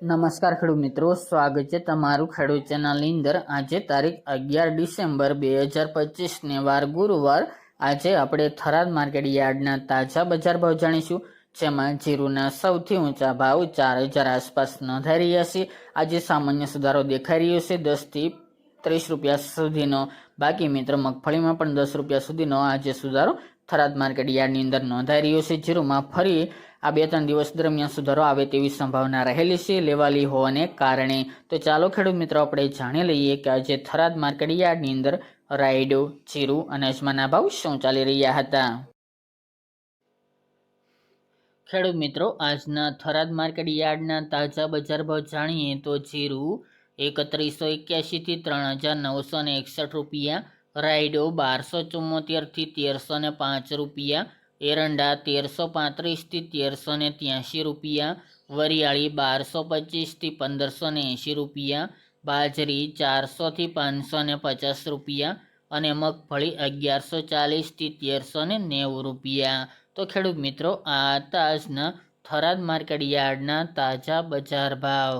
નમસ્કાર ખેડૂત મિત્રો, સ્વાગત છે તમારું ખેડૂત ચેનલની અંદર. આજે તારીખ અગિયાર ડિસેમ્બર બે હજાર પચીસને વાર ગુરુવાર. આજે આપણે થરાદ માર્કેટ યાર્ડના તાજા બજાર ભાવ જાણીશું, જેમાં જીરુના સૌથી ઊંચા ભાવ ચાર હજાર આસપાસ નોંધાઈ રહ્યા છે. આજે સામાન્ય સુધારો દેખાઈ રહ્યો છે દસથી ત્રીસ રૂપિયા સુધીનો. બાકી મિત્રો, મગફળીમાં પણ દસ રૂપિયા સુધીનો આજે સુધારો થરાદ માર્કેટ યાર્ડની અંદર નોંધાઈ રહ્યો છે. જીરુમાં ફરી આ બે ત્રણ દિવસ દરમિયાન સુધારો આવે તેવી સંભાવના રહેલી છે, લેવાલી હોવાને કારણે. તો ચાલો ખેડૂત મિત્રો, આપણે જાણી લઈએ કે આજે થરાદ માર્કેટ યાર્ડની અંદર રાયડો, જીરું અને અજમાના ભાવ શું ચાલી રહ્યા હતા? ખેડૂત મિત્રો, આજના થરાદ માર્કેટ યાર્ડના તાજા બજાર ભાવ જાણીએ તો જીરું એકત્રીસો એક્યાસીથી ત્રણ હજાર નવસો ને એકસઠ રૂપિયા, રાયડો બારસો ચુમ્મોતેરથી તેરસો ને પાંચ રૂપિયા એરંડા તેરસો પાંત્રીસથી તેરસો ને ત્યાંશી રૂપિયા, વરિયાળી બારસો પચીસથી પંદરસો ને એંશી રૂપિયા, બાજરી ચારસોથી પાંચસો ને પચાસ રૂપિયા અને મગફળી અગિયારસો ચાલીસથી તેરસો ને નેવું રૂપિયા. તો ખેડૂત મિત્રો, આ તાજના થરાદ માર્કેટ યાર્ડના તાજા બજાર ભાવ.